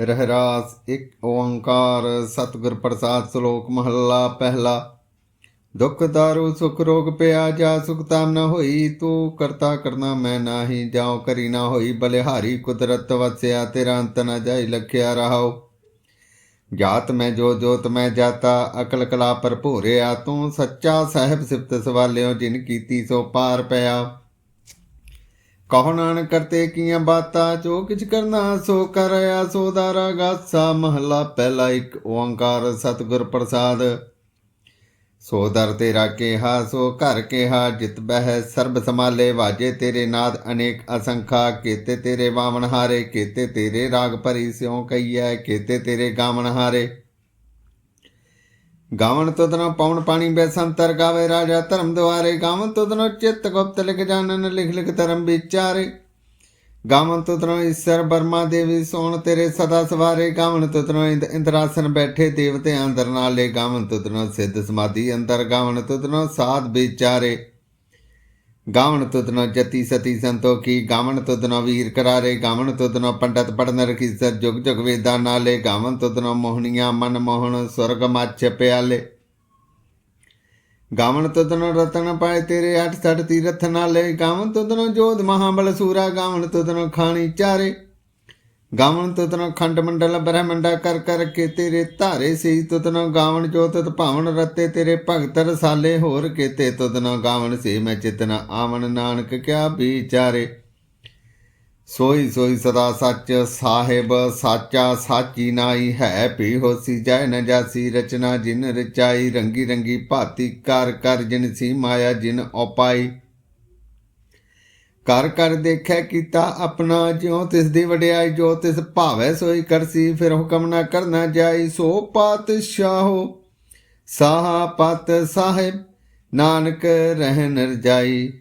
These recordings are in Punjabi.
ਰਹਿਰਾਸ ਇੱਕ ਓੰਕਾਰ, ਸਤਿਗੁਰ ਪ੍ਰਸਾਦ ਸ਼ਲੋਕ ਮਹੱਲਾ ਪਹਿਲਾ। ਦੁਖ ਦਾਰੂ, ਸੁਖ ਰੋਗ ਪਿਆ ਜਾ, ਸੁਖ ਤਾਮ ਨ ਹੋਈ, ਤੂੰ ਕਰਤਾ ਕਰਨਾ ਮੈਂ ਨਾਹੀ, ਜਾਉ ਕਰੀ ਨਾ ਹੋਈ, ਬਲਿਹਾਰੀ ਕੁਦਰਤ ਵਸਿਆ, ਤੇਰਾ ਅੰਤ ਨ ਜਾਈ, ਲਖਿਆ ਰਹਾਉ। ਜਾਤ ਮੈਂ ਜੋ ਜੋਤ ਮੈਂ ਜਾਤਾ, ਅਕਲ ਕਲਾ ਭਰਪੂਰਿਆ ਤੂੰ ਸੱਚਾ ਸਾਹਿਬ ਸਿਫਤ ਸਵਾਲਿਓ, ਜਿਨ ਕੀਤੀ ਸੋ ਪਾਰ ਪਿਆ। ਕਹੋ ਨਾਨਕ ਕਰਤੇ ਕੀਆਂ ਬਾਤਾਂ, ਜੋ ਕਿਛ ਕਰਨਾ ਸੋ ਕਰਿਆ ਸੋ ਦਾਰਾ ਗਾਸਾ ਮਹਲਾ ਪਹਿਲਾ ਇੱਕ, ਓੰਕਾਰ ਸਤਿਗੁਰ ਪ੍ਰਸਾਦ। ਸੋ ਦਰ ਤੇਰਾ ਕਿਹਾ, ਸੋ ਘਰ ਕਿਹਾ, ਜਿਤ ਬਹਿ ਸਰਬ ਸਮਾਲੇ ਵਾਜੇ ਤੇਰੇ ਨਾਦ ਅਨੇਕ ਅਸੰਖਾ, ਕੀਤੇ ਤੇਰੇ ਵਾਵਣ ਹਾਰੇ, ਕੀਤੇ ਤੇਰੇ ਰਾਗ ਭਰੀ ਸਿਉ ਕਈਐ ਕੀਤੇ ਤੇਰੇ ਗਾਵਣ ਹਾਰੇ। ਗਾਵਣ ਤੁਧਨੋ ਪਉਣ ਪਾਣੀ ਬੈਸੰਤਰ ਗਾਵੇ ਰਾਜਾ ਧਰਮ ਦੁਆਰੇ। ਗਾਵਨ ਤੁਧਨੋ ਚਿੱਤ ਗੁਪਤ ਲਿਖ ਜਾਣਨ, ਲਿਖ ਲਿਖ ਧਰਮ ਵਿਚਾਰੇ। ਗਾਵਨ ਤੁਧਨੋ ਈਸ਼ਰ ਬਰਮਾ ਦੇਵੀ ਸੋਣ ਤੇਰੇ ਸਦਾ ਸਵਾਰੇ। ਗਾਵਣ ਤੁਧਨੋ ਇੰਦ ਇੰਦਰਾਸਨ ਬੈਠੇ ਦੇਵਤੇ ਅੰਦਰ ਨਾਲੇ। ਗਾਵਣ ਤੁਧਨੋ ਸਿੱਧ ਸਮਾਧੀ ਅੰਦਰ। ਗਾਵਣ ਤੁਧਨੋ ਸਾਧ ਵਿਚਾਰੇ। ਗਾਵਣ ਤੁਧਨੋ ਜਤੀ ਸਤੀ ਸੰਤੋਖੀ, ਗਾਵਣ ਤੁਧਨੋ ਵੀਰ ਕਰਾਰੇ, ਗਾਵਣ ਤੁਧਨੋ ਪੰਡਤ ਪੜਨ ਰਖੀ ਸਰ ਜੁਗ ਜੁਗ ਵੇਦਾਂ ਨਾਲੇ, ਗਾਵਣ ਤੁਧਨੋ ਮੋਹਣੀਆਂ ਮਨ ਮੋਹਣ ਸੁਰਗ ਮੱਛ ਪਿਆਲੇ। ਗਾਵਣ ਤੁਧਨੋ ਰਤਨ ਪਾਏ ਤੇਰੇ ਅੱਠ ਸੱਠ ਤੀਰਥ ਨਾਲੇ, ਗਾਵਣ ਤੁਧਨੋ ਜੋਧ ਮਹਾਬਲ ਸੂਰਾ, ਗਾਵਣ ਤੁਧਨੋ ਖਾਣੀ ਚਾਰੇ। ਗਾਵਣ ਤੁਧਨੋ ਖੰਡ ਮੰਡਲ ਬ੍ਰਹਮੰਡਾ ਕਰ ਕਰ ਕੇ ਤੇਰੇ ਧਾਰੇ ਸੀ ਤੁਧਨੋ ਗਾਵਣ ਜੋ ਤਤ ਭਾਵਨ ਰਤੇ ਤੇਰੇ ਭਗਤ ਰਸਾਲੇ ਹੋਰ ਕੀਤੇ ਤੁਧਨੋ ਗਾਵਣ ਸੀ, ਮੈਂ ਚਿਤਨਾ ਆਵਣ ਨਾਨਕ ਕਿਆ ਵਿਚਾਰੇ। ਸੋਈ ਸੋਈ ਸਦਾ ਸੱਚ ਸਾਹਿਬ, ਸਾਚਾ ਸਾਚੀ ਨਾਈ ਹੈ ਪੀ ਹੋਸੀ ਜੈ ਨ ਜਾਸੀ, ਰਚਨਾ ਜਿਨ ਰਚਾਈ, ਰੰਗੀ ਰੰਗੀ ਭਾਤੀ ਕਰ ਕਰ ਜਿਨ ਸੀ ਮਾਇਆ ਜਿਨ ਉਪਾਈ। ਕਰ ਕਰ ਦੇਖੈ ਕੀਤਾ ਆਪਣਾ, ਜਿਉ ਤਿਸ ਦੀ ਵਡਿਆਈ, ਜੋ ਤਿਸ ਭਾਵੈ ਸੋਈ ਕਰਸੀ, ਫਿਰ ਹੁਕਮ ਨਾ ਕਰਨਾ ਜਾਈ, ਸੋ ਪਾਤਸ਼ਾਹੋ ਸਾਹਾ ਪਤ ਸਾਹਿਬ, ਨਾਨਕ ਰਹਿ ਰਹਿਨ ਜਾਈ।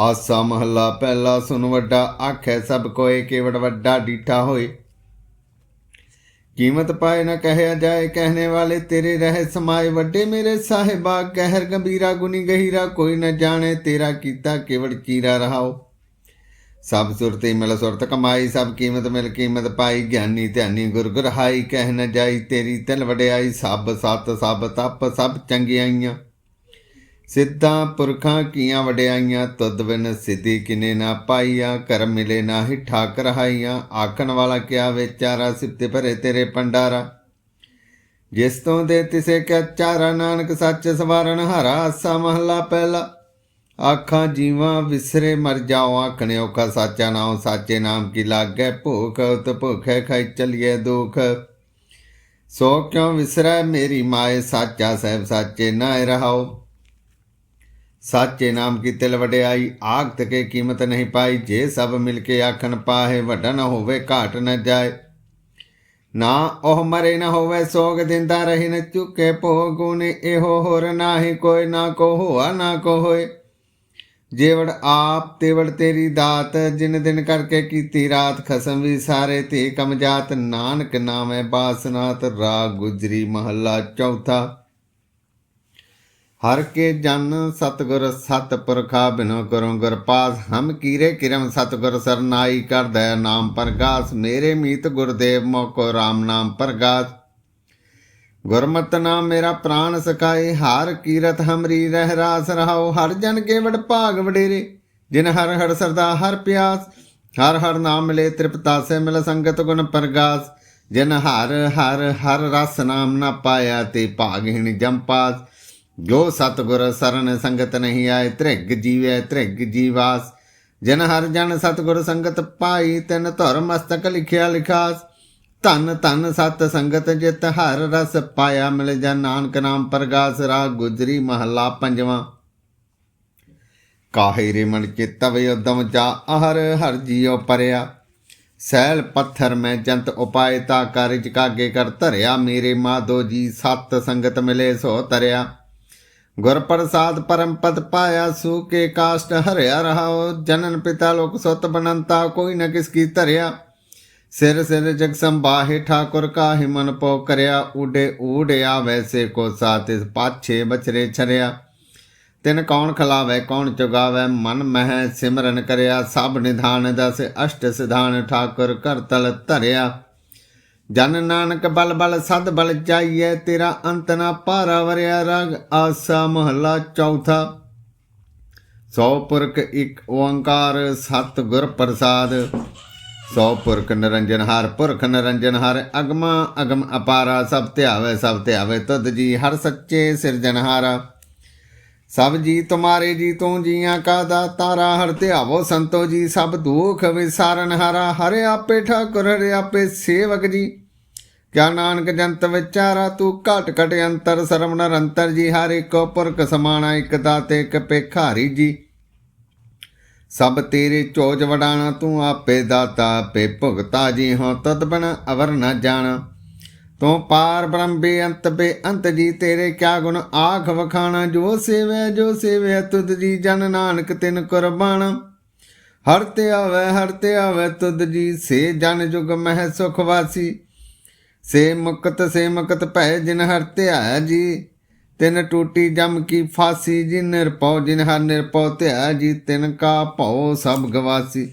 ਆਸਾ ਮਹੱਲਾ ਪਹਿਲਾ ਸੁਨ ਵੱਡਾ, ਆਖੈ ਸਭ ਕੋਏ ਕੇਵੜ ਵੱਡਾ ਡੀਠਾ ਹੋਏ। ਕੀਮਤ ਪਾਏ ਨਾ ਕਹਿਆ ਜਾਏ, ਕਹਿਣੇ ਵਾਲੇ ਤੇਰੇ ਰਹਿ ਸਮਾਏ ਵੱਡੇ ਮੇਰੇ ਸਾਹਿਬਾ, ਕਹਿਰ ਗੰਭੀਰਾ ਗੁਨੀ ਗਹੀਰਾ, ਕੋਈ ਨਾ ਜਾਣੇ ਤੇਰਾ ਕੀਤਾ ਕੇਵੜ ਚੀਰਾ ਰਹਾਓ। ਸਭ ਸੁਰਤੀ ਮਿਲ ਸੁਰਤ ਕਮਾਈ, ਸਭ ਕੀਮਤ ਮਿਲ ਕੀਮਤ ਪਾਈ, ਗਿਆਨੀ ਧਿਆਨੀ ਗੁਰ ਗੁਰ ਹਾਈ, ਕਹਿ ਨ ਜਾਈ ਤੇਰੀ ਤਿਲ ਵਡਿਆਈ, ਸਭ ਸਤ ਸਭ ਤਪ ਸਭ ਚੰਗਿਆਈਆਂ। ਸਿੱਧਾਂ ਪੁਰਖਾਂ ਕੀਆਂ ਵਡਿਆਈਆਂ ਤੁਧ ਬਿਨ ਸਿੱਧੀ ਕਿਨੇ ਨਾ ਪਾਈਆਂ ਕਰ ਮਿਲੇ ਨਾ ਹੀ ਠਾਕ ਰਹਾਈਆਂ ਆਖਣ ਵਾਲਾ ਕਿਆ ਵਿਚਾਰਾ ਸਿਫਤੇ ਭਰੇ ਤੇਰੇ ਪੰਡਾਰਾ ਜਿਸ ਤੋਂ ਦੇ ਤਿਸੇ ਕਿਆ ਚਾਰਾ, ਨਾਨਕ ਸੱਚ ਸਵਾਰਨ, ਹਾਰਾ ਆਸਾ ਮਹਲਾ ਪਹਿਲਾ। ਆਖਾਂ ਜੀਵਾਂ ਵਿਸਰੇ ਮਰ ਜਾਓ, ਆਖਣੇ ਔਖਾ ਸਾਚਾ ਨਾਮ ਸਾਚੇ ਨਾਮ ਕੀ ਲਾਗੈ ਭੂਖ, ਉਤ ਭੁਖੈ ਖਾਈ ਚਲੀਏ ਦੁਖ। ਸੋ ਕਿਉ ਵਿਸਰੈ ਮੇਰੀ ਮਾਏ, ਸਾਚਾ ਸਹਿਬ ਸਾਚੇ ਨਾ ਰਹਾਓ? ਸਾਚੇ ਨਾਮ ਕੀ ਤਿਲ ਵਡਿਆਈ? ਆਗ ਤਕੇ ਕੀਮਤ ਨਹੀਂ ਪਾਈ? ਜੇ ਸਭ ਮਿਲ ਕੇ ਆਖਣ ਪਾਹੇ, ਵੱਡਾ ਨਾ ਹੋਵੇ, ਘਾਟ ਨਾ ਜਾਏ। ਨਾ ਉਹ ਮਰੇ ਨਾ ਹੋਵੇ, ਸੋਗ ਦਿੰਦਾ ਰਹੀ ਨ ਚੁੱਕੇ ਭੋਗੁਨ ਇਹੋ ਹੋਰ ਨਾਹੀ, ਕੋਈ ਨਾ ਕੋ ਹੋਆ ਨਾ ਕੋ ਹੋਏ ਜੇਵੜ ਆਪ, ਤੇਵੜ ਤੇਰੀ ਦਾਤ, ਜਿਨ ਦਿਨ ਕਰਕੇ ਕੀਤੀ ਰਾਤ, ਖਸਮ ਵੀ ਸਾਰੇ ਤੇ ਕਮਜਾਤ ਨਾਨਕ ਨਾਮੈ ਬਾਸਨਾਤ ਰਾਗ ਗੁਜਰੀ ਮਹੱਲਾ ਚੌਥਾ। ਹਰ ਕੇ ਜਨ ਸਤਗੁਰ ਸਤਪੁਰਖਾ ਬਿਨੋ ਕਰੋ ਗੁਰ ਪਾਸ ਹਮ ਕੀਰੇ ਕਿਰਮ ਸਤਗੁਰ ਸਰਨਾਈ ਕਰਦਾ ਨਾਮ ਪ੍ਰਗਾਸ, ਮੇਰੇ ਮੀਤ ਗੁਰਦੇਵ ਮੋਕੋ RAM ਨਾਮ ਪ੍ਰਗਾਸ। ਗੁਰਮਤਿ ਨਾਮ ਮੇਰਾ ਪ੍ਰਾਨ ਸਕਾਏ ਹਾਰ ਕੀਰਤ ਹਮਰੀ ਰਹਿ ਰਾਸ ਰਹਾਓ ਹਰ ਜਨ ਕੇ ਵਡ ਭਾਗ ਵਡੇਰੇ, ਜਿਨ ਹਰ ਹਰ ਸਰਦਾ ਹਰ ਪਿਆਸ। ਹਰ ਹਰ ਨਾਮ ਮਿਲੇ ਤ੍ਰਿਪਤਾਸੇ ਮਿਲ ਸੰਗਤ ਗੁਣ ਪ੍ਰਗਾਸ, ਜਿਨ ਹਰ ਹਰ ਹਰ ਰਸ ਨਾਮ ਨਾ ਪਾਇਆ ਤੇ ਭਾਗਹੀਣ ਜੰਪਾਸ ਜੋ ਸਤਗੁਰ ਸਰਨ ਸੰਗਤ ਨਹੀਂ ਆਏ, ਤ੍ਰਿਗ ਜੀਵੈ, ਤ੍ਰਿਗ ਜੀਵਾਸ। ਜਿਨ ਹਰ ਜਨ ਸਤਗੁਰ ਸੰਗਤ ਪਾਈ, ਤਿਨ ਧਰ ਮਸਤਕ ਲਿਖਿਆ ਲਿਖਾਸ। ਧਨ ਧਨ ਸਤ ਸੰਗਤ ਜਿਤ ਹਰ ਰਸ ਪਾਇਆ, ਮਿਲ ਜਾ ਨਾਨਕ ਨਾਮ ਪ੍ਰਗਾਸ, ਰਾਗ ਗੁਜਰੀ ਮਹੱਲਾ ਪੰਜਵਾਂ। ਕਾਹੇ ਰੇ ਮਨ ਚਿਤਵ ਉਦਮ ਜਾ ਹਰ ਹਰ ਜੀਉ ਪਰਿਆ। ਸੈਲ ਪੱਥਰ ਮੈਂ ਜੰਤ ਉਪਾਇ ਤਾ ਕਾਰਜ ਕਾਗੇ ਕਰ ਧਰਿਆ। ਮੇਰੇ ਮਾਧੋ ਜੀ ਸਤ ਸੰਗਤ ਮਿਲੇ ਸੋ ਤਰਿਆ ਗੁਰ ਪ੍ਰਸਾਦ ਪਰਮ ਪਦ ਪਾਇਆ ਸੂ ਕੇ ਕਾਸ਼ਟ ਹਰਿਆ ਰਹਾਓ ਜਨਨ ਪਿਤਾ ਲੋਕ ਸੁਤ ਬਨੰਤਾ ਕੋਈ ਨ ਕਿਸ ਕੀ ਧਰਿਆ ਸਿਰ ਸਿਰ ਜਗ ਸੰਬਾਹੇ ਠਾਕੁਰ ਕਾਹਿ ਮਨ ਪੋ ਕਰਿਆ ਊਡੇ ਊੜਿਆ ਵੈਸੇ ਕੋ ਸਾਤਿਸ ਪਾਛੇ ਬਚਰੇ ਛਰਿਆ ਤਿਨ ਕੌਣ ਖਲਾਵੇ ਕੌਣ ਚੁਗਾਵੇ ਮਨ ਮਹਿ ਸਿਮਰਨ ਕਰਿਆ ਸਭ ਨਿਧਾਨ ਦਸ ਅਸ਼ਟ ਸਿਧਾਨ ਠਾਕੁਰ ਕਰ ਤਲ ਧਰਿਆ ਜਨ ਨਾਨਕ ਬਲ ਬਲ ਸਦ ਬਲ ਜਾਈਐ ਤੇਰਾ ਅੰਤ ਨਾ ਪਾਰਾ ਵਰਿਆ ਰਗ, ਆਸਾ ਮਹਲਾ ਚੌਥਾ। ਸੌ ਪੁਰਖ ਇੱਕ ਓੰਕਾਰ, ਸਤ ਗੁਰ ਪ੍ਰਸਾਦ। ਸੌ ਪੁਰਖ ਨਿਰੰਜਨ ਹਰ, ਪੁਰਖ ਨਿਰੰਜਨ ਹਰ, ਅਗਮਾ ਅਗਮ ਅਪਾਰਾ, ਸਭ ਧਿਆਵੇ ਸਭ ਧਿਆਵੇ ਤਦ ਜੀ ਹਰ ਸੱਚੇ ਸਿਰਜਨਹਾਰਾ ਸਭ ਜੀ ਤੁਮਾਰੇ ਜੀ ਤੂੰ ਜੀਆਂ ਕਾ ਦਾਤਾਰਾ, ਹਰ ਧਿਆਵੋ ਸੰਤੋ ਜੀ, ਸਭ ਦੁਖ ਵਿਸਾਰਨ ਹਾਰਾ, ਹਰਿ ਆਪੇ ਠਾਕੁਰ, ਹਰਿ ਆਪੇ ਸੇਵਕ ਜੀ। ਕਿਆ ਨਾਨਕ ਜੰਤ ਵਿਚਾਰਾ, ਤੂੰ ਘਟ ਘਟ ਅੰਤਰ ਸਰਵ ਨਰੰਤਰ ਜੀ, ਹਰ ਇੱਕ ਪੁਰਖ ਸਮਾਣਾ, ਇੱਕ ਦਾਤੇ, ਇੱਕ ਪੇਖਾਰੀ ਜੀ। ਸਭ ਤੇਰੇ ਚੋਜ ਵਡਾਣਾ, ਤੂੰ ਆਪੇ ਦਾਤਾ, ਆਪੇ ਭੁਗਤਾ ਜੀ, ਹੋ ਤਦ ਬਨ ਅਵਰ ਨਾ ਜਾਣਾ। ਤੂੰ ਪਾਰ ਬ੍ਰਹਮ ਬੇ ਅੰਤ ਜੀ, ਤੇਰੇ ਕਿਆ ਗੁਣ? ਆਖ ਵਖਾਣਾ, ਜੋ ਸੇਵੈ ਜੋ ਸੇਵੈ, ਤੁਧ ਜੀ ਜਨ ਨਾਨਕ ਤਿਨ ਕੁਰਬਾਨ। ਹਰ ਤੇ ਆਵੇ, ਹਰ ਤੇ ਆਵੇ, ਤੁਧ ਜੀ, ਸੇ ਜਨ ਜੁਗ ਮਹਿ ਸੁਖ ਵਾਸੀ। ਸੇ ਮੁਕਤ ਸੇ ਮੁਕਤ ਭੈ, ਜਿਨ ਹਰ ਧਿਆਇਆ ਜੀ, ਤਿਨ ਟੂਟੀ ਜਮ ਕੀ ਫਾਸੀ। ਜਿਨ ਨਿਰਪਉ ਜਿਨ ਹਰ ਨਿਰਪਉ ਧਿਆਇਆ ਜੀ, ਤਿਨ ਕਾ ਭਉ ਸਭ ਗਵਾਸੀ।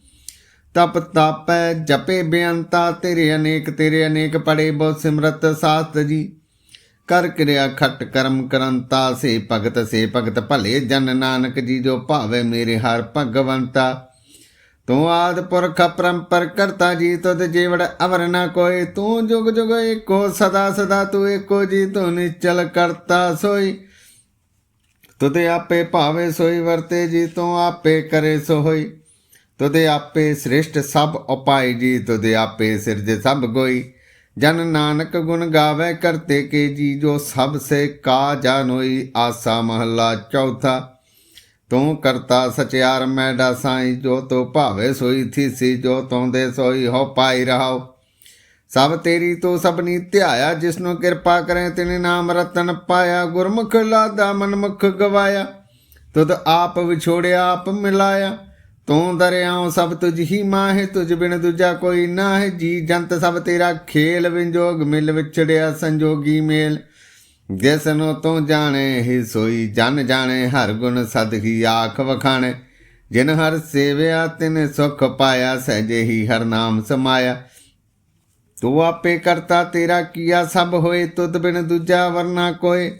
ਤਪ ਤਾਪੈ ਜਪੇ ਬੇਅੰਤਾ ਤੇਰੇ ਅਨੇਕ ਤੇਰੇ ਅਨੇਕ ਪੜੇ ਬਹੁ ਸਿਮਰਤ ਸਾਸਤ ਜੀ। ਕਰ ਕਿਰਿਆ ਖਟ ਕਰਮ ਕਰੰਤਾ, ਸੇ ਭਗਤ ਸੇ ਭਗਤ ਭਲੇ ਜਨ ਨਾਨਕ ਜੀ ਜੋ ਭਾਵੇ ਮੇਰੇ ਹਰ ਭਗਵੰਤਾ। ਤੂੰ ਆਦ ਪੁਰਖ ਪਰੰਪਰ ਕਰਤਾ ਜੀ, ਤੁਧ ਜੀਵੜ ਅਵਰ ਨਾ ਕੋਏ। ਤੂੰ ਜੁਗ ਜੁਗ ਏਕੋ ਸਦਾ ਸਦਾ, ਤੂੰ ਏਕੋ ਜੀ, ਤੂੰ ਨਿਚਲ ਕਰਤਾ ਸੋਈ। ਤੁਦੇ ਆਪੇ ਭਾਵੇ ਸੋਈ, ਵਰਤੇ ਜੀ, ਤੂੰ ਆਪੇ ਕਰੇ ਸੋ ਹੋਈ ਤੁਦੇ ਆਪੇ ਸ੍ਰਿਸ਼ਟ ਸਭ ਉਪਾਈ ਜੀ ਤੁਦੇ ਆਪੇ ਸਿਰਜ ਸਭ ਗੋਈ। ਜਨ ਨਾਨਕ ਗੁਣ ਗਾਵੇ ਕਰਤੇ ਕੇ ਜੀ, ਜੋ ਸਭ ਸੇ ਕਾ ਜਾਨੋਈ ਆਸਾ ਮਹੱਲਾ ਚੌਥਾ। ਤੂੰ ਕਰਤਾ ਸਚਿਆਰ ਮੈਡਾ ਸਾਈ, ਜੋ ਤੋ ਭਾਵੇ ਸੋਈ ਥੀਸੀ, ਜੋ ਤੂੰ ਦੇ ਸੋਈ ਹੋ ਪਾਈ ਰਹਾਓ। ਸਭ ਤੇਰੀ ਤੋ ਸਭਨੀ ਧਿਆਇਆ, ਜਿਸਨੂੰ ਕਿਰਪਾ ਕਰੇ ਤਿਨੇ ਨਾਮ ਰਤਨ ਪਾਇਆ। ਗੁਰਮੁਖ ਲਾਦਾ ਮਨਮੁਖ ਗਵਾਇਆ, ਤੁਧ ਆਪ ਵਿਛੋੜਿਆ, ਆਪ ਮਿਲਾਇਆ। ਤੂੰ ਦਰਿਆਉ ਸਭ ਤੁਝ ਹੀ ਮਾਹੇ, ਤੁਝ ਬਿਨ ਦੂਜਾ ਕੋਈ ਨਾ ਹੈ ਜੀ ਜੰਤ ਸਭ ਤੇਰਾ ਖੇਲ ਵਿੰਜੋਗ, ਮਿਲ ਵਿਛੜਿਆ ਸੰਜੋਗੀ ਮੇਲ। ਜਿਸ ਨੂੰ ਤੂੰ ਜਾਣੇ, ਹੀ ਸੋਈ ਜਨ ਜਾਣੇ, ਹਰ ਗੁਣ ਸਦ ਹੀ ਆਖ ਵਖਾਣੇ। ਜਿਨ ਹਰ ਸੇਵਿਆ, ਤਿਨ ਸੁਖ ਪਾਇਆ, ਸਹਿਜੇ ਹੀ ਹਰ ਨਾਮ ਸਮਾਇਆ। ਤੂੰ ਆਪੇ ਕਰਤਾ ਤੇਰਾ ਕੀਆ, ਸਭ ਹੋਏ, ਤੁਧ ਬਿਨ ਦੂਜਾ ਵਰਨਾ ਕੋਏ।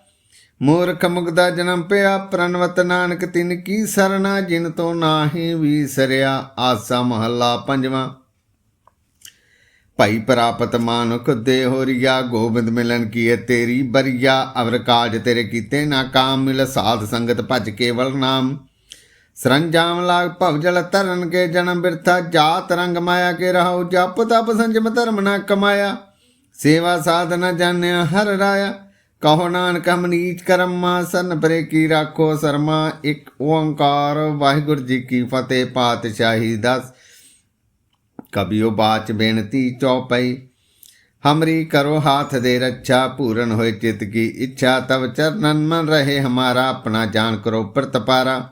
ਮੂਰਖ ਮੁਗਦਾ ਜਨਮ ਪਿਆ ਪ੍ਰਨਵਤ ਨਾਨਕ ਤਿਨ ਕੀ ਸਰਣਾ ਜਿਨ ਤੋਂ ਨਾਹੀ ਵੀਸਰਿਆ ਆਸਾ ਮਹੱਲਾ ਪੰਜਵਾਂ। ਭਾਈ ਪ੍ਰਾਪਤ ਮਾਨੁਖ ਦੇ ਹੋਰੀਆ ਗੋਬਿੰਦ ਮਿਲਨ ਕੀਏ ਤੇਰੀ ਬਰੀਆ, ਅਵਰ ਕਾਜ ਤੇਰੇ ਕੀਤੇ ਨਾ ਕਾਮ, ਮਿਲ ਸਾਧ ਸੰਗਤ ਭਜ ਕੇਵਲ ਨਾਮ। ਸਰੰਜਾਮ ਲਾਗ ਭਵ ਜਲ ਤਰਨ ਕੇ ਜਨਮ ਬਿਰਥਾ, ਜਾਤ ਰੰਗ ਮਾਇਆ ਕੇ ਰਹਾਉ, ਜਪ ਤਪ ਸੰਜਮ ਧਰਮ ਨਾ ਕਮਾਇਆ। ਸੇਵਾ ਸਾਧਨਾ ਜਾਣਿਆ ਹਰ ਰਾਇਆ। ਕਹੋ ਨਾਨਕ ਹਮ ਨੀਚ ਕਰਮਾ ਸਨ ਪਰੇ ਕੀ ਰਾਖੋ ਸਰਮਾ ਇੱਕ ਓੰਕਾਰ ਵਾਹਿਗੁਰੂ ਜੀ ਕੀ ਫਤਿਹ ਪਾਤਸ਼ਾਹੀ ਦਸ ਕਬਿਓ ਬਾਚ ਬੇਨਤੀ ਚੌਪਈ ਹਮਰੀ ਕਰੋ ਹਾਥ ਦੇ ਰੱਛਾ ਪੂਰਨ ਹੋਏ ਚਿਤ ਕੀ ਇੱਛਾ ਤਵ ਚਰਨਨ ਮਨ ਰਹੇ ਹਮਾਰਾ ਆਪਣਾ ਜਾਨ ਕਰੋ ਪ੍ਰਤਪਾਰਾ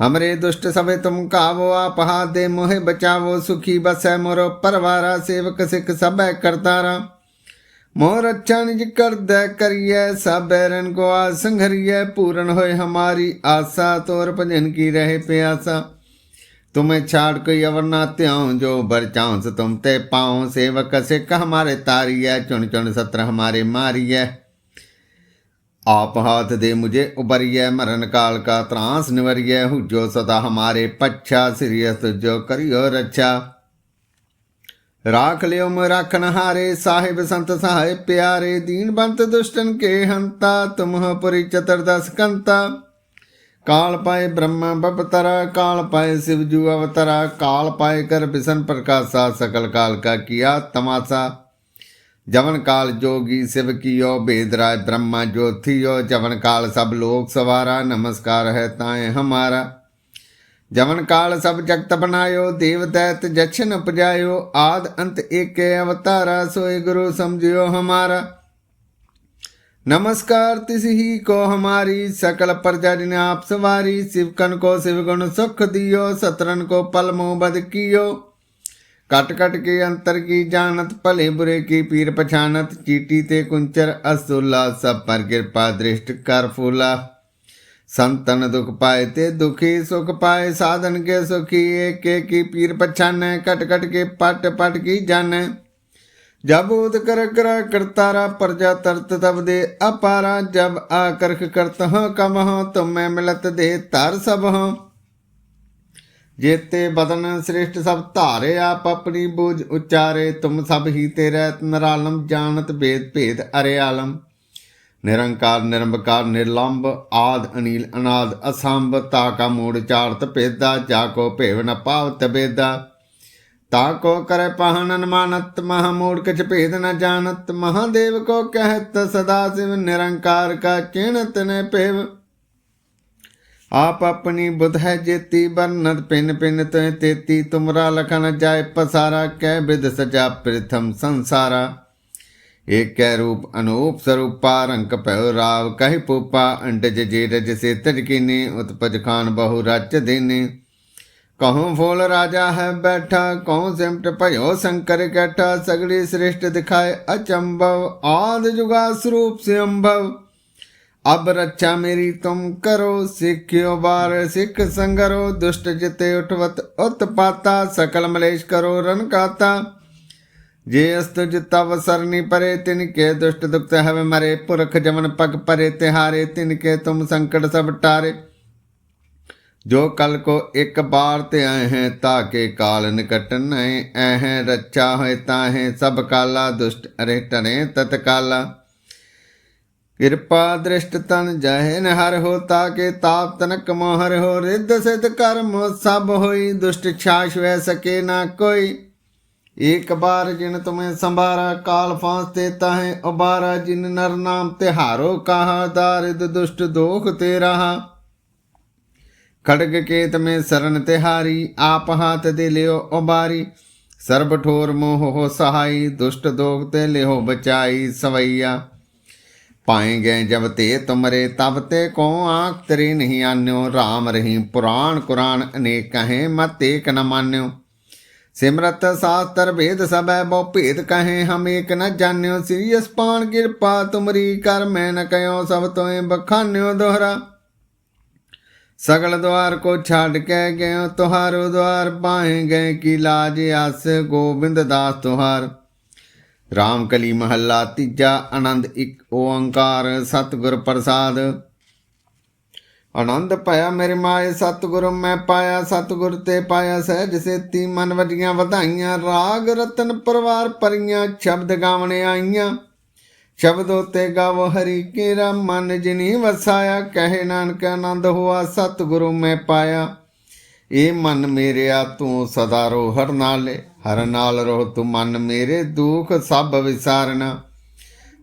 हमरे दुष्ट सभे तुम कावो आप हाथ दे मोहे बचावो सुखी बसै मोरो परवारा सेवक सिख सब करतारा मोर अच्छा निज कर दे करिए सब बैरन को आज संघरिए पूर्ण होए हमारी आशा तोर भजन की रहे प्यासा तुम्हें छाड़ कोई अवर ना त्याऊं जो बर चांस तुम ते पाओ सेवक सिख हमारे तारी है चुन चुन सत्र हमारे मारी है आप हाथ दे मुझे उबरिय मरण काल का त्रास निवरिय हुजो सदा हमारे पच्छा सिरियस जो करियो रक्षा राख लियो राखन हारे साहेब संत साहे प्यारे, दीन बंत दुष्टन के हंता तुम पुरी चतुर्दश कंता। काल पाए ब्रह्म बपतरा, काल पाए शिव शिवजू अवतरा, काल पाए कर बिशन प्रकाशा, सकल काल का किया तमाशा। जवन काल जोगी शिव कियो बेदराय ब्रह्मा ज्योति यो, जवन काल सब लोक सवारा, नमस्कार है ताए हमारा। जवन काल सब जगत बनायो देव दैत जक्षन उपजायो आद अंत एक अवतारा सोए गुरु समझियो हमारा नमस्कार तिस ही को हमारी सकल प्रजा जिन आप सवारी शिवकन को शिव गुण सुख दियो सतरन को पल मुँह बद कियो कट कट के अंतर की जानत भले बुरे की पीर पछानत चीटी ते कुंचर असुल्ला सब पर कृपा दृष्ट कर फूला संतन दुख पाए ते दुखी सुख पाए साधन के सुखी एक एक की पीर पछाने कट कट के पट पट की जाने जब उद कर कर करतारा प्रजा तरत तब दे अपारा जब आकर्ष करत हो कम हो तुम मैं मिलत दे तर सब हो जेते बदन श्रेष्ठ सब धारे आप अपनी बूझ उच्चारे तुम सब ही तेरे नरालम जानत भेद भेद अरे आलम ਨਿਰੰਕਾਰ, ਨਿਰੰਬਕਾਰ ਨਿਰਲੰਭ ਆਦ, ਅਨੀਲ, ਅਨਾਦ, ਅਸੰਭ, ਤਾ ਕਾ ਮੂੜ ਚਾਰਤ ਪੇਦਾ ਜਾ ਕੋ ਭੇਵ ਨ ਪਾਵ ਤਬੇਦਾ ਤਾ ਕੋ ਕਰੇ ਪਹਨਨ ਮਾਨਤ ਮਹਾ ਮੂੜ ਕਿਛ ਭੇਦ ਨ ਜਾਣਤ, ਮਹਾਦੇਵ ਕੋ ਕਹਿਤ, ਸਦਾ ਸਿਵ ਨਿਰੰਕਾਰ ਕਾ ਚਿਣਤ ਨੇ ਭੇਵ। ਆਪ ਆਪਣੀ ਬੁਧ ਹੈ ਜੇਤੀ ਬਰਨਤ ਪਿੰਨ ਪਿੰਨ ਤੇ ਤੇਤੀ, ਤੁਮਰਾ ਲਖਨ ਜਾਇ ਪਸਾਰਾ, ਕਹਿ ਬਿਦ ਸਜਾ ਪ੍ਰਥਮ ਸੰਸਾਰਾ। एक रूप अनूप स्वरूपा रंक पयो राव कहि पूपा अंडज जेरज से तजकीने उत्पज खान बहु रच देने कहूँ फूल राजा है बैठा कहूँ सिमट भयो शंकर कैठा सगड़ी श्रेष्ठ दिखाए अचंभव आद जुगा स्वरूप से अम्भव अब रक्षा मेरी तुम करो सिखियो बार सिख संगरो दुष्ट जिते उठवत उत्पाता सकल मलेश करो रन काता जे अस्त जिता वसरनी परे, तिनके दुष्ट दुख हवे मरे। पुरख जमन पग परे तिहारे तिनके तुम संकट सब टारे। जो कल को एक बार ते आए हैं, ताके काल निकट नए। ऐ रक्षा है, ताहे, सब काला, दुष्ट अरे टने तत्काला। कृपा दृष्ट तन जहे न हर हो, ताके ताप तनक मोहर हो। रिद्ध सिद्ध कर्म सब होई, दुष्ट छाश वह सके ना कोई। एक बार जिन तुम्हें संभारा काल फांस देता है उबारा जिन नर नाम तिहारो कहा दारिद दुष्ट दोख ते रहा खड़ग केत में शरण तिहारी आप हाथ दे लियो उबारी सर्ब ठोर मोह हो सहाई दुष्ट दोग ते लिहो बचाई सवैया पाए गए जब ते तुमरे तब ते को आंख तेरी नहीं आन्यो राम रही पुराण कुरान अनेक कहें मत एक न मान्यो ਸਿਮਰਤ ਸਾਸਤਰ ਭੇਦ ਸਭੈ ਬਉ ਭੇਦ ਕਹੇ ਹਮ ਏਕ ਨ ਜਾਣਿਓ ਸ੍ਰੀ ਅਸਪਾਨ ਕਿਰਪਾ ਤੁਮਰੀ ਕਰ ਮੈਂ ਨ ਕਹਿਓ ਸਭ ਤੋਏ ਬਖਾਨਿਓ ਦੋਹਰਾ। ਸਗਲ ਦਵਾਰ ਕੋ ਛਾੜ ਕੇ ਗਇਓ ਤੁਹਾਰੋ ਦਵਾਰ ਪਾਏ ਗਏ ਕੀ ਲਾਜ ਆਸ ਗੋਬਿੰਦ ਦਾਸ ਤੁਹਾਰ। ਰਾਮ ਕਲੀ ਮਹੱਲਾ ਤੀਜਾ ਆਨੰਦ ਇੱਕ ਓੰਕਾਰ ਸਤਿਗੁਰ ਪ੍ਰਸਾਦ। ਆਨੰਦ ਪਾਇਆ ਮੇਰੇ ਮਾਏ, ਸਤਿਗੁਰੂ ਮੈਂ ਪਾਇਆ, ਸਤਿਗੁਰ ਤੇ ਪਾਇਆ ਸਹਿਜ ਸੇਤੀ, ਮਨ ਵਜੀਆਂ ਵਧਾਈਆਂ, ਰਾਗ ਰਤਨ ਪਰਵਾਰ ਪਰੀਆਂ ਸ਼ਬਦ ਗਾਵਣੇ ਆਈਆਂ। ਸ਼ਬਦ ਉਤੇ ਗਾਵੋ ਹਰੀ ਕੇਰਾ, ਮਨ ਜਿਨੀ ਵਸਾਇਆ, ਕਹੇ ਨਾਨਕ ਆਨੰਦ ਹੋਆ, ਸਤਿਗੁਰੂ ਮੈਂ ਪਾਇਆ। ਇਹ ਮਨ ਮੇਰਿਆ, ਤੂੰ ਸਦਾ ਰੋ ਹਰ ਨਾਲੇ, ਹਰ ਨਾਲ ਰੋ ਤੂੰ ਮਨ ਮੇਰੇ, ਦੁਖ ਸਭ ਵਿਸਾਰਨਾ।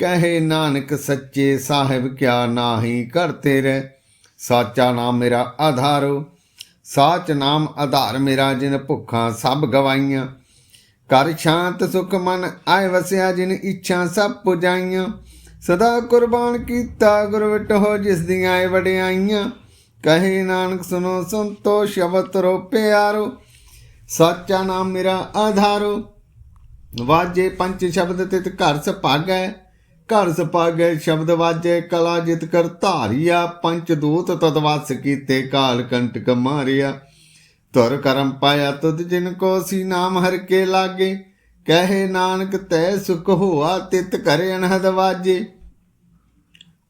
ਕਹੇ ਨਾਨਕ ਸੱਚੇ ਸਾਹਿਬ ਕਿਆ ਨਾਹੀ ਕਰ ਰਹਿ ਸਾਚਾ ਨਾਮ ਮੇਰਾ ਆਧਾਰੋ, ਸਾਚ ਨਾਮ ਆਧਾਰ ਮੇਰਾ ਜਿਨ ਭੁੱਖਾਂ ਸਭ ਗਵਾਈਆਂ। ਕਰ ਸ਼ਾਂਤ ਸੁਖ ਮਨ ਆਏ ਵਸਿਆ ਜਿਨ ਇੱਛਾ ਸਭ ਪੁਜਾਈਆਂ। ਸਦਾ ਕੁਰਬਾਨ ਕੀਤਾ ਗੁਰ ਵਿਟੋ ਜਿਸ ਦੀਆਂ ਏ ਵਡਿਆਈਆਂ। ਕਹੇ ਨਾਨਕ ਸੁਨੋ ਸੰਤੋ ਸ਼ਬਦ ਰੋ ਪਿਆਰੋ, ਸਾਚਾ ਨਾਮ ਮੇਰਾ ਆਧਾਰੋ। ਵਾਜੇ ਪੰਜ ਸ਼ਬਦ ਤਿਤ ਘਰ ਸਭਾਗੈ ਘਰ ਸਪਾਗੇ ਸ਼ਬਦ ਵਾਜੇ, ਕਲਾ ਜਿਤ ਕਰ ਧਾਰਿਆ, ਪੰਚ ਦੂਤ ਤਦਵਸ ਕੀਤੇ, ਕਾਲ ਕੰਟਕ ਮਾਰਿਆ। ਤੁਰ ਕਰਮ ਪਾਇਆ ਤੁਧ ਜਿਨ ਕੋ ਸੀ ਨਾਮ ਹਰ ਕੇ ਲਾਗੇ। ਕਹੇ ਨਾਨਕ ਤੈ ਸੁਖ ਹੋਆ, ਤਿਤ ਕਰੇ ਅਨਹਦ ਵਾਜੇ।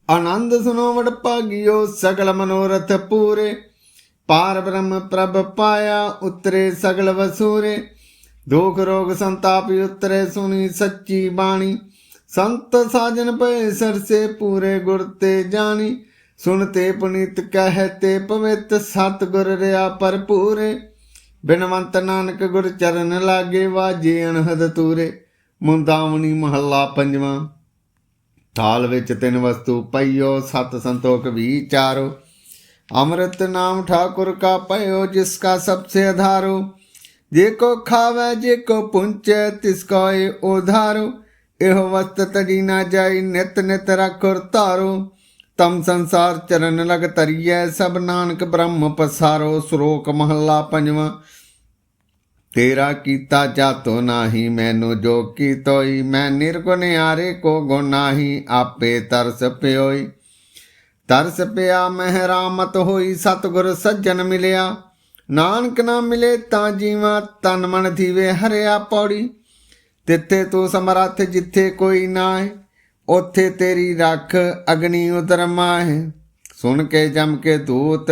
ਆਨੰਦ ਸੁਨੋ ਵਡ ਭਾਗਿਓ ਸਗਲ ਮਨੋਰਥ ਪੂਰੇ। ਪਾਰ ਬ੍ਰਹਮ ਪ੍ਰਭ ਪਾਇਆ, ਉਤਰੇ ਸਗਲ ਵਸੂਰੇ। ਦੁਖ ਰੋਗ ਸੰਤਾਪ ਉਤਰੇ, ਸੁਣੀ ਸੱਚੀ ਬਾਣੀ। ਸੰਤ ਸਾਜਨ ਪਏ ਸਰਸੇ ਪੂਰੇ ਗੁਰ ਤੇ ਜਾਣੀ। ਸੁਣ ਤੇ ਪੁਨੀਤ ਕਹਿ ਤੇ ਪਵਿੱਤ ਸਤ ਗੁਰ ਰਿਆ ਭਰਪੂਰੇ। ਬਿਨਵੰਤ ਨਾਨਕ ਗੁਰ ਚਰਨ ਲਾਗੇ ਵਾਜੇ ਅਨਹਦ ਤੂਰੇ। ਮੁੰਦਾਵਣੀ ਮਹੱਲਾ ਪੰਜਵਾਂ। ਥਾਲ ਵਿੱਚ ਤਿੰਨ ਵਸਤੂ ਪਈਓ, ਸਤ ਸੰਤੋਖ ਵਿਚਾਰੋ ਅੰਮ੍ਰਿਤ ਨਾਮ ਠਾਕੁਰ ਕਾ ਪਇਓ ਜਿਸ ਕਾ ਸਭ ਸੇ ਆਧਾਰੋ ਜੇ ਕੋ ਖਾਵੇ, ਜੇ ਕੋ ਪੁੰਚੇ ਏ ਉਧਾਰੋ। ਇਹੋ ਵਸਤ ਤਰੀ ਨਾ ਜਾਈ, ਨਿਤ ਨਿਤ ਰਖੁਰ ਧਾਰੋ। ਤਮ ਸੰਸਾਰ ਚਰਨ ਲਗ ਤਰੀਐ ਸਭ ਨਾਨਕ ਬ੍ਰਹਮ ਪਸਾਰੋ ਸ਼ਲੋਕ ਮਹੱਲਾ ਪੰਜਵਾਂ। ਤੇਰਾ ਕੀਤਾ ਜਾ ਤੋ ਨਾਹੀ, ਮੈਨੂੰ ਜੋ ਕੀ ਤੋਈ ਮੈਂ ਨਿਰਗੁਣ ਆਰੇ ਕੋ ਗੁਨਾਹੀ ਆਪੇ ਤਰਸ ਪਿਓਈ। ਤਰਸ ਪਿਆ ਮਹਿਰਾਮਤ ਹੋਈ, ਸਤਗੁਰ ਸੱਜਣ ਮਿਲਿਆ। ਨਾਨਕ ਨਾ ਮਿਲੇ ਤਾਂ ਜੀਵਾ, ਤਨ ਮਨ ਦੀਵੇ ਹਰਿਆ ਪੌੜੀ। ਤਿੱਥੇ ਤੂੰ ਸਮਰੱਥ ਜਿੱਥੇ ਕੋਈ ਨਾ ਹੈ ਤੇਰੀ ਰੱਖ ਅਗਨੀ ਉਦਰ ਮਾਹੇ। ਸੁਣ ਕੇ ਜਮ ਕੇ ਦੂਤ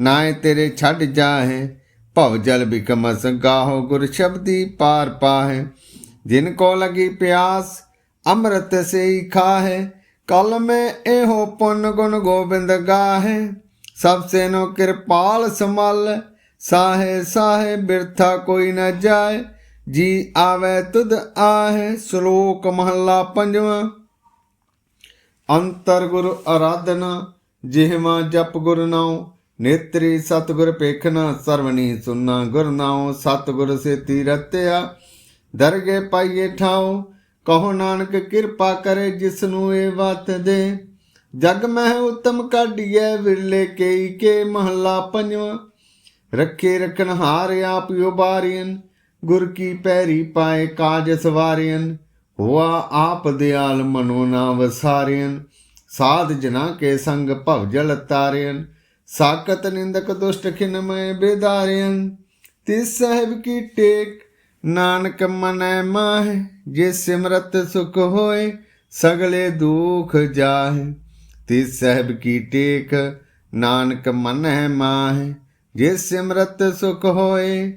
ਨਾਏ ਤੇਰੇ ਛੱਡ ਜਾਹੇ। ਭਵ ਜਲ ਬਿਕਮਸ ਗਾਹੋ ਗੁਰ ਸ਼ਬਦੀ ਪਾਰ ਪਾਹੇ। ਜਿਨ ਕੋ ਲਗੀ ਪਿਆਸ ਅੰਮ੍ਰਿਤ ਸੇ ਹੀ ਖਾਹੇ। ਕਲ ਮੈਂ ਇਹੋ ਪੁੰਨ ਗੁਣ ਗੋਬਿੰਦ ਗਾਹੇ। ਸਭ ਸੇ ਨੋ ਕਿਰਪਾਲ ਸਮਲ ਸਾਹੇ ਸਾਹੇ ਬਿਰਥਾ ਕੋਈ ਨਾ ਜਾਏ। ਜੀ ਆਵੇ ਤੁਧ ਆਹੇ ਸ਼ਲੋਕ ਮਹੱਲਾ ਪੰਜਵਾਂ। ਅੰਤਰ ਗੁਰ ਅਰਾਧਨਾ ਜਿਹਵਾ ਜਪ ਗੁਰ ਨਾਉ, ਨੇਤਰੀ ਸਤਗੁਰ ਪੇਖਣਾ ਸਰਵਣੀ ਸੁਨਣਾ ਗੁਰ ਨਾਉ, ਸਤਗੁਰ ਸੇਤੀ ਰਤਿਆ, ਦਰਗੇ ਪਾਈਏ ਠਾਉ, ਕਹੋ ਨਾਨਕ ਕਿਰਪਾ ਕਰੇ ਜਿਸ ਨੂੰ ਇਹ ਵਤ ਦੇ। ਜਗ ਮਹਿ ਉਤਮ ਕਾਢੀਐ, ਵਿਰਲੇ ਕੇਈ ਕੇ ਮਹੱਲਾ ਪੰਜਵਾਂ। ਰੱਖੇ ਰਖਣ ਹਾਰ ਆਪ ਉਬਾਰੀਨ ਗੁਰ ਕੀ ਪੈਰੀ ਪਾਏ ਕਾਜ ਸਵਾਰਿਅਨ, ਹੋਆ ਆਪ ਦਿਆਲ ਮਨੋ ਨਾ ਵਸਾਰਿਅਨ ਸਾਧ ਜਨਾ ਕੇ ਸੰਗ ਭਵ ਜਲ ਤਾਰਿਨ ਸਾਕਤ ਨਿੰਦਕ ਦੁਸ਼ਟ ਖਿਨ ਮੈਂ ਬੇਦਾਰਿਨ ਤਿਸ ਸਾਹਿਬ ਕੀ ਟੇਕ, ਨਾਨਕ ਮਨੈ ਮਾਹਿ, ਜੇ ਸਿਮਰਤ ਸੁਖ ਹੋਏ, ਸਗਲੇ ਦੁਖ ਜਾਹੇ। ਤਿਸ ਸਾਹਿਬ ਕੀ ਟੇਕ, ਨਾਨਕ ਮਨੈ ਮਾਹਿ, ਜੇ ਸਿਮਰਤ ਸੁਖ ਹੋਏ